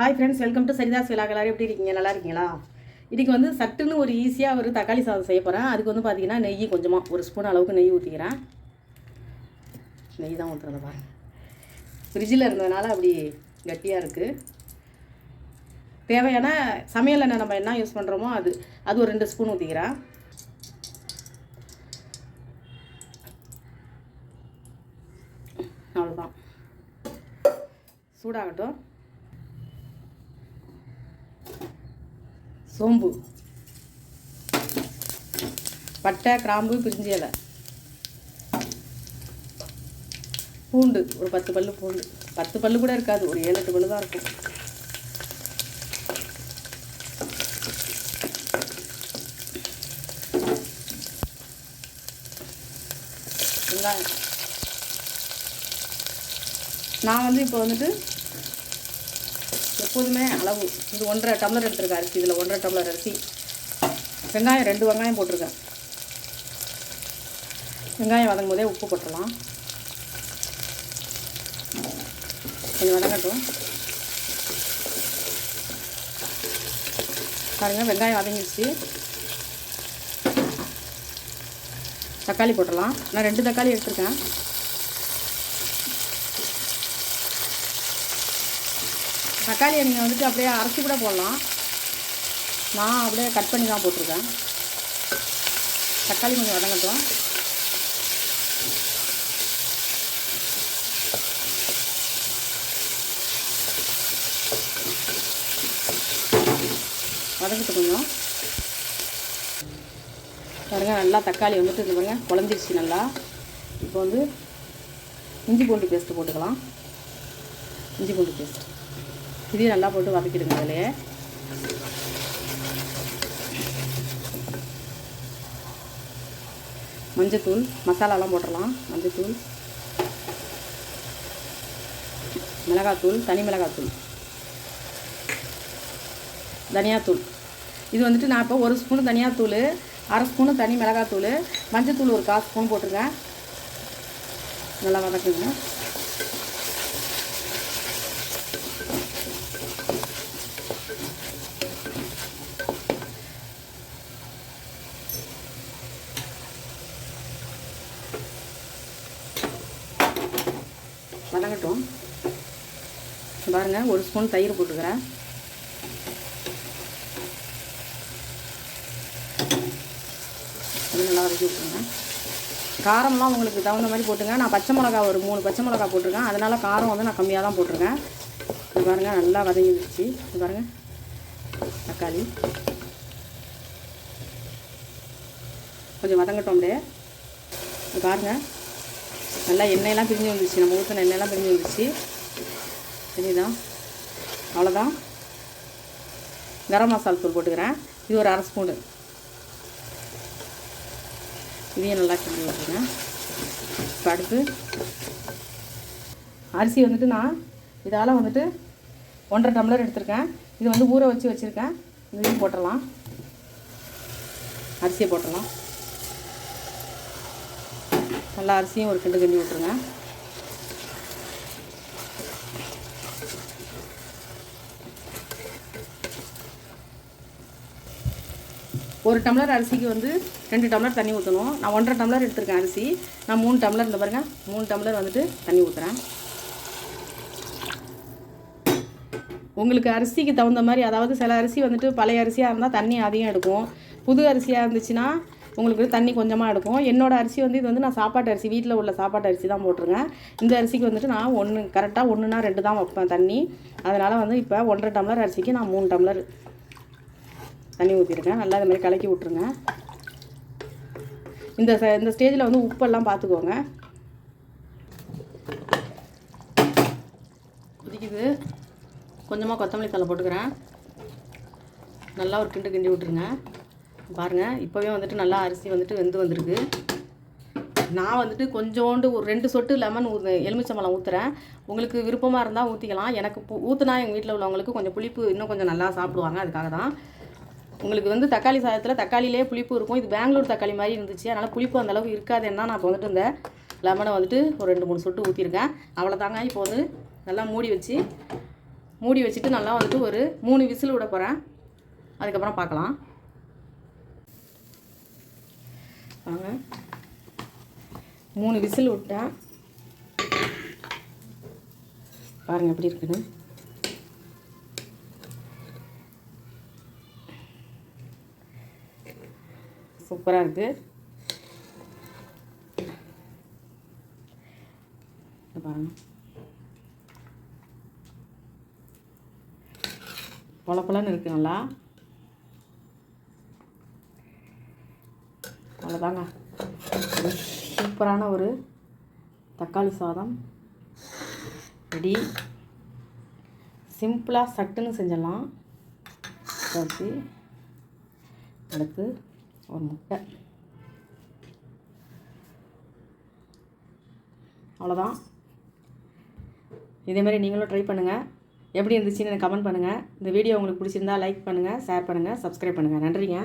Hi friends welcome to Saritha's விழா எப்படி இருக்கீங்க? நல்லா இருக்கீங்களா? இன்றைக்கி வந்து சட்டுன்னு ஒரு ஈஸியாக ஒரு தக்காளி சாதம் செய்ய போகிறேன் அதுக்கு வந்து பார்த்தீங்கன்னா நெய் கொஞ்சமாக ஒரு ஸ்பூன் அளவுக்கு நெய் ஊற்றிக்கிறேன் நெய் தான் ஊற்றுறத பாருங்க. ஃப்ரிட்ஜில் இருந்ததுனால அப்படி கட்டியாக இருக்குது தேவையான சமையல் எண்ணெய் நம்ம என்ன யூஸ் பண்ணுறோமோ அது அது ஒரு ரெண்டு ஸ்பூன் ஊற்றிக்கிறேன் அவ்வளோதான் சூடாகட்டும். சோம்பு. பட்டை கிராம்பு பிரிஞ்சி இலை. பூண்டு ஒரு பத்து பல்லு பூண்டு. பத்து பல்லு கூட இருக்காது ஒரு ஏழு எட்டு பல்லு தான் இருக்கும். வெங்காயம். நான் வந்து இப்போ வந்துட்டு எப்போதுமே அளவு. இது ஒன்றரை டம்ளர் எடுத்துருக்கேன் அரிசி இதில் ஒன்றரை டம்ளர் அரிசி. வெங்காயம் ரெண்டு வெங்காயம் போட்டிருக்கேன். வெங்காயம் வதங்கும் போதே உப்பு போட்டுடலாம். கொஞ்சம் வதங்கட்டும். பாருங்கள் வெங்காயம் வதங்கிடுச்சு. தக்காளி போட்டுடலாம். நான் ரெண்டு தக்காளி எடுத்திருக்கேன். தக்காளியை நீங்கள் வந்துட்டு அப்படியே அரைச்சி கூட போடலாம். நான் அப்படியே கட் பண்ணி தான் போட்டிருக்கேன். தக்காளி கொஞ்சம் வதங்கட்டும். வதங்கிட்டு கொஞ்சம் பாருங்கள் நல்லா தக்காளி வந்துட்டு இது பாருங்கள் குழஞ்சிருச்சு நல்லா. இப்போ வந்து இஞ்சி பூண்டு பேஸ்ட்டு போட்டுக்கலாம். இஞ்சி பூண்டு பேஸ்ட்டு. இதையும் நல்லா போட்டு வதக்கிடுங்க அதிலேயே மஞ்சத்தூள் மசாலாலாம் போட்டுடலாம். மஞ்சத்தூள். மிளகாத்தூள் தனி மிளகாத்தூள். தனியாத்தூள். இது வந்துட்டு நான் இப்போ ஒரு ஸ்பூனு தனியாத்தூள் அரை ஸ்பூனு தனி மிளகாத்தூள் மஞ்சத்தூள் ஒரு கால் ஸ்பூன் போட்டிருக்கேன் நல்லா வதக்குங்க வதங்கட்டும் பாருங்கள் ஒரு ஸ்பூன் தயிர் போட்டுக்கிறேன். நல்லா வதக்கி விட்டுருங்க. காரம்லாம் உங்களுக்கு தகுந்த மாதிரி போட்டுங்க. நான் பச்சை மிளகா ஒரு மூணு பச்சை மிளகா போட்டிருக்கேன். அதனால் காரம் வந்து நான் கம்மியாக தான் போட்டிருக்கேன். இது பாருங்கள் நல்லா வதங்கிடுச்சு. இது பாருங்கள் தக்காளி. கொஞ்சம் வதங்கட்டும் அப்படியே. இது பாருங்கள் நல்லா எண்ணெயெல்லாம் பிரிஞ்சு வந்துச்சு நம்ம ஊற்றின எண்ணெயெல்லாம் பிரிஞ்சு வந்துச்சு சரிதான் அவ்வளோதான் கரம் மசால் தூள் போட்டுக்கிறேன். இது ஒரு அரை ஸ்பூனு. இதையும் நல்லா கிண்டி விட்டுருங்க இப்போ அடுத்து அரிசி வந்துட்டு நான் இதால் வந்துட்டு ஒன்றரை டம்ளர் எடுத்திருக்கேன். இது வந்து ஊற வச்சு வச்சுருக்கேன். இதையும் போட்டுடலாம் அரிசியை போட்டுடலாம் நல்லா அரிசியும் ஒரு கிண்டு கிண்டி விட்ருங்க ஒரு டம்ளர் அரிசிக்கு வந்து ரெண்டு டம்ளர் தண்ணி ஊற்றணும் நான் ஒன்றரை டம்ளர் எடுத்திருக்கேன் அரிசி. நான் மூணு டம்ளர் இந்த பாருங்கள் மூணு டம்ளர் வந்துட்டு தண்ணி ஊற்றுறேன் உங்களுக்கு அரிசிக்கு தகுந்த மாதிரி அதாவது சில அரிசி வந்துட்டு பழைய அரிசியாக இருந்தால் தண்ணி அதிகம் எடுக்கும். புது அரிசியாக இருந்துச்சுன்னா உங்களுக்கு தண்ணி கொஞ்சமாக எடுக்கும். என்னோடய அரிசி வந்து இது வந்து நான் சாப்பாட்டு அரிசி வீட்டில் உள்ள சாப்பாட்டு அரிசி தான் போட்டிருக்கேன். இந்த அரிசிக்கு வந்துட்டு நான் ஒன்று கரெக்டாக ஒன்றுனா ரெண்டு தான் வைப்பேன் தண்ணி. அதனால் வந்து இப்போ ஒன்றரை டம்ளர் அரிசிக்கு நான் மூணு டம்ளர் தண்ணி ஊற்றிருக்கேன் நல்லா இந்த மாதிரி கலக்கி விட்ருங்க இந்த ச இந்த ஸ்டேஜில் வந்து உப்பெல்லாம் பார்த்துக்கோங்க கொதிக்குது கொஞ்சமாக கொத்தமல்லி தலை போட்டுக்கிறேன். நல்லா ஒரு கிண்டு கிண்டி விட்ருங்க பாருங்கள் இப்போவே வந்துட்டு நல்லா அரிசி வந்துட்டு வெந்து வந்திருக்கு. நான் வந்துட்டு கொஞ்சோண்டு ஒரு ரெண்டு சொட்டு லெமன் ஊ எலுமிச்சம்பழம் ஊற்றுறேன் உங்களுக்கு விருப்பமாக இருந்தால் ஊற்றிக்கலாம் எனக்கு பு ஊற்றுனா எங்கள் வீட்டில் உள்ளவங்களுக்கு கொஞ்சம் புளிப்பு இன்னும் கொஞ்சம் நல்லா சாப்பிடுவாங்க. அதுக்காக தான் உங்களுக்கு வந்து தக்காளி சாதத்தில் தக்காளியிலே புளிப்பு இருக்கும். இது பெங்களூர் தக்காளி மாதிரி இருந்துச்சு. அதனால் புளிப்பு அந்த அளவுக்கு இருக்காதுன்னா நான் இப்போ வந்துட்டு இந்த லெமனை வந்துட்டு ஒரு ரெண்டு மூணு சொட்டு ஊற்றிருக்கேன் அவ்வளோதாங்க இப்போ வந்து நல்லா மூடி வச்சு மூடி வச்சுட்டு நல்லா வந்துட்டு ஒரு மூணு விசில் விட போகிறேன் அதுக்கப்புறம் பார்க்கலாம். வாங்க. மூணு விசில் விட்டேன். பாருங்கள் எப்படி இருக்குன்னு. சூப்பராக இருக்குது பாருங்கள் பொல பொலன்னு இருக்கு நல்லா. அவ்வளோதாங்க ஒரு சூப்பரான ஒரு தக்காளி சாதம். ரெடி. சிம்பிளாக சட்டுன்னு செஞ்சிடலாம். வச்சு அடுத்து ஒரு முட்டை அவ்வளோதான் இதேமாதிரி நீங்களும் ட்ரை பண்ணுங்கள் எப்படி இருந்துச்சுன்னு எனக்கு கமெண்ட் பண்ணுங்கள் இந்த வீடியோ உங்களுக்கு பிடிச்சிருந்தா லைக் பண்ணுங்கள் ஷேர் பண்ணுங்கள் சப்ஸ்கிரைப் பண்ணுங்கள் நன்றிங்க.